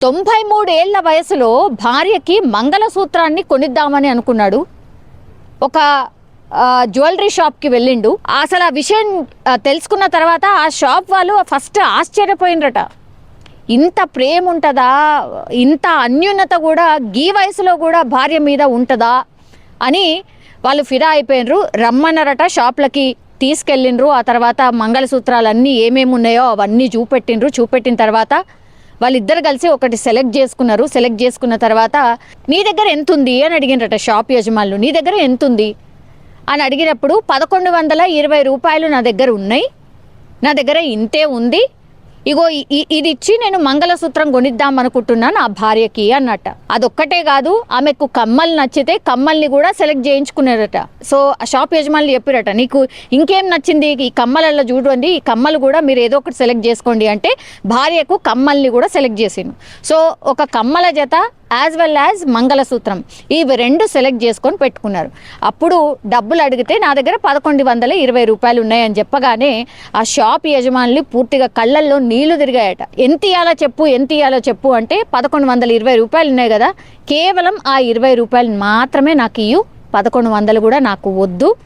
తొంభై మూడేళ్ళ వయసులో భార్యకి మంగళసూత్రాన్ని కొనిద్దామని అనుకున్నాడు. ఒక జ్యువెలరీ షాప్కి వెళ్ళిండు. అసలు ఆ విషయం తెలుసుకున్న తర్వాత ఆ షాప్ వాళ్ళు ఫస్ట్ ఆశ్చర్యపోయినరట ఇంత ప్రేమ ఉంటుందా? ఇంత అన్యూన్యత కూడా గీ వయసులో కూడా భార్య మీద ఉంటుందా? అని వాళ్ళు ఫిదా అయిపోయినరు రమ్మన్నారట షాప్లకి తీసుకెళ్ళిండ్రు. ఆ తర్వాత మంగళసూత్రాలన్నీ ఏమేమి ఉన్నాయో అవన్నీ చూపెట్టిండ్రు. చూపెట్టిన తర్వాత వాళ్ళిద్దరు కలిసి ఒకటి సెలెక్ట్ చేసుకున్నారు. సెలెక్ట్ చేసుకున్న తర్వాత నీ దగ్గర ఎంత ఉంది అని అడిగినట షాప్ యజమానులు. నీ దగ్గర ఎంత ఉంది అని అడిగినప్పుడు పదకొండు వందల ఇరవై రూపాయలు నా దగ్గర ఉన్నాయి. నా దగ్గర ఇంతే ఉంది. ఇగో ఇది ఇచ్చి నేను మంగళసూత్రం కొనిద్దాం అనుకుంటున్నా నా భార్యకి అన్నట్ట. అదొక్కటే కాదు ఆమెకు కమ్మలు నచ్చితే కమ్మల్ని కూడా సెలెక్ట్ చేయించుకున్నారట. సో ఆ షాప్ యజమానులు చెప్పారట నీకు ఇంకేం నచ్చింది? ఈ కమ్మలలో చూడండి ఈ కమ్మలు కూడా మీరు ఏదో ఒకటి సెలెక్ట్ చేసుకోండి అంటే భార్యకు కమ్మల్ని కూడా సెలెక్ట్ చేసిండు. సో ఒక కమ్మల జత యాజ్ వెల్ యాజ్ మంగళసూత్రం ఇవి రెండు సెలెక్ట్ చేసుకొని పెట్టుకున్నారు. అప్పుడు డబ్బులు అడిగితే నా దగ్గర పదకొండు వందల ఇరవై రూపాయలు ఉన్నాయని చెప్పగానే ఆ షాప్ యజమానులు పూర్తిగా కళ్ళల్లో నీళ్ళు తిరిగాయట. ఎంత ఇయ్యాలో చెప్పు ఎంత ఇయ్యాలో చెప్పు అంటే పదకొండు వందల ఇరవై రూపాయలు ఉన్నాయి కదా. కేవలం ఆ ఇరవై రూపాయలు మాత్రమే నాకు ఇయ్యు. పదకొండు వందలు కూడా నాకు వద్దు.